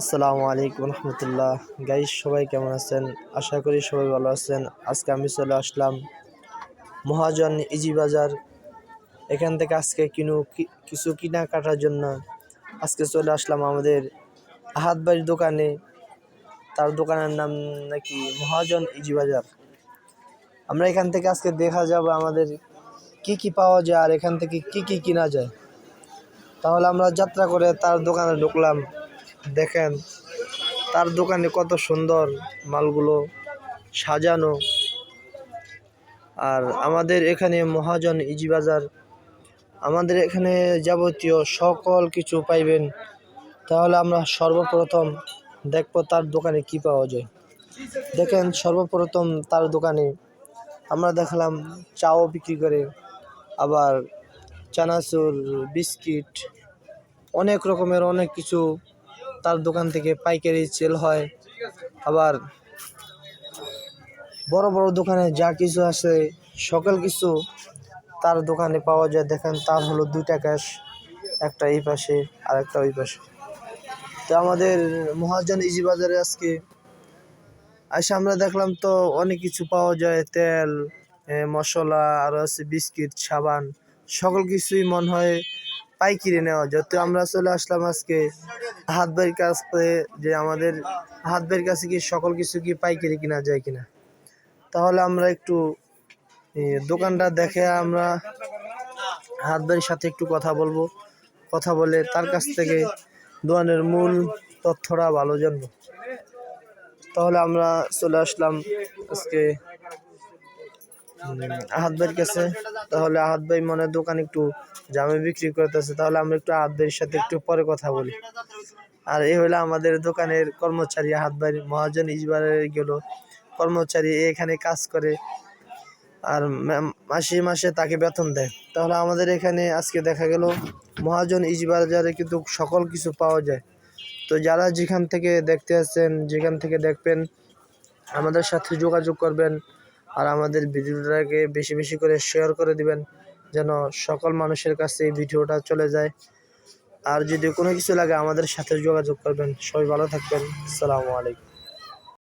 আসসালামু আলাইকুম রহমতুল্লাহ। গাইস সবাই কেমন আছেন? আশা করি সবাই ভালো আছেন। আজকে আমি চলে আসলাম মহাজন ইজি বাজার। এখান থেকে আজকে কিনু কিছু কেনাকাটার জন্য। আজকে চলে আসলাম আমাদের আহাত বাড়ির দোকানে। তার দোকানের নাম নাকি মহাজন ইজি বাজার। আমরা এখান থেকে আজকে দেখা যাব আমাদের কি কি পাওয়া যায় আর এখান থেকে কি কি কিনা যায়। তাহলে আমরা যাত্রা করে তার দোকানে ঢুকলাম। দেখেন, তার দোকানে কত সুন্দর মালগুলো সাজানো। আর আমাদের এখানে মহাজন ইজি বাজার আমাদের এখানে যাবতীয় সকল কিছু পাইবেন। তাহলে আমরা সর্বপ্রথম দেখব তার দোকানে কি পাওয়া যায়। দেখেন, সর্বপ্রথম তার দোকানে আমরা দেখলাম চাও বিক্রি করে, আবার চানাচুর, বিস্কিট, অনেক রকমের অনেক কিছু তার দোকান থেকে পাইকারি সেল হয়। আবার বড় বড় দোকানে যা কিছু আছে, সকল কিছু তার দোকানে পাওয়া যায়। দেখেন, তার হলো দুইটা ক্যাশ একটা এই পাশে আর একটা ওই পাশে। তো আমাদের মহাজন ইজি বাজারে আজকে আসে আমরা দেখলাম তো অনেক কিছু পাওয়া যায়। তেল মশলা, আর আছে বিস্কিট, সাবান, সকল কিছুই মনে হয় পাইকিরি নেওয়া যায় তো আমরা চলে আসলাম আজকে হাত ভাইয়ের কাছে যে আমাদের হাত ভাইয়ের কাছে কি সকল কিছু কি পাইকারি কিনা যায় কিনা। তাহলে আমরা একটু দোকানটা দেখে আমরা হাত ভাইয়ের সাথে একটু কথা বলব। কথা বলে তার কাছ থেকে দোকানের মূল তথ্যটা ভালো জানব। তাহলে আমরা চলে আসলাম আজকে আহাত ভাইয়ের কাছে তাহলে আহাত ভাই মনে দোকান একটু জামে বিক্রি করতেছে তাহলে আমরা একটু আহাত ভাইয়ের সাথে একটু পরে কথা বলি। আর এই হলো আমাদের দোকানের কর্মচারী আহাত ভাই মহাজন ইজবারে গেল। কর্মচারী এখানে কাজ করে আর মাসে মাসে তাকে বেতন দেয়। তাহলে আমাদের এখানে আজকে দেখা গেল মহাজন ইজবাজারে কিন্তু সকল কিছু পাওয়া যায়। তো যারা যেখান থেকে দেখতে আসছেন যেখান থেকে দেখবেন আমাদের সাথে যোগাযোগ করবেন। আর আমাদের ভিডিওটাকে বেশি বেশি করে শেয়ার করে দিবেন, যেন সকল মানুষের কাছে এই ভিডিওটা চলে যায়। আর যদি কোনো কিছু লাগে আমাদের সাথে যোগাযোগ করবেন। সবাই ভালো থাকবেন। আসসালামু আলাইকুম।